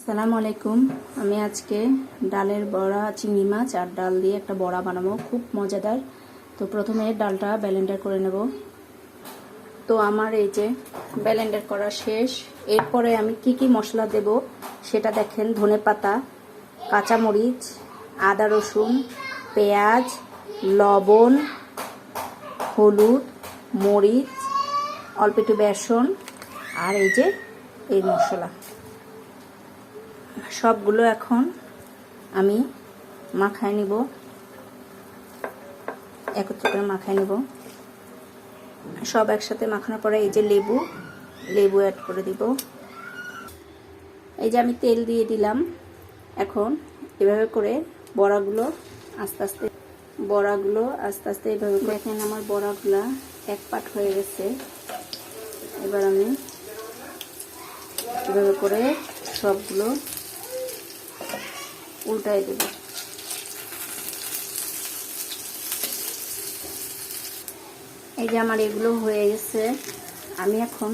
আসসালামু আলাইকুম। আমি আজকে ডালের বড়া চিংড়ি মাছ আর ডাল দিয়ে একটা বড়া বানাবো। খুব মজাদার। তো প্রথমে ডালটা ব্যালেন্ডার করে নেব। তো আমার এই যে ব্যালেন্ডার করা শেষ। এরপরে আমি কি কি মশলা দেব সেটা দেখেন। ধনে পাতা, কাঁচামরিচ, আদা রসুন, পেঁয়াজ, লবণ, হলুদ, মরিচ, অল্প একটু বেসন আর এই যে এই মশলা। সবগুলো এখন আমি মাখায় নিব। একত্র করে মাখায় নিব। সব একসাথে মাখানোর পরে এই যে লেবু লেবু অ্যাড করে দিব। এই যে আমি তেল দিয়ে দিলাম। এখন এভাবে করে বড়াগুলো আস্তে আস্তে, বড়াগুলো আস্তে আস্তে এভাবে দেখেন আমার বড়াগুলা এক পাট হয়ে গেছে। এবার আমি এভাবে করে সবগুলো উল্টাই দেব। এই যে আমার এগুলো হয়ে গেছে আমি এখন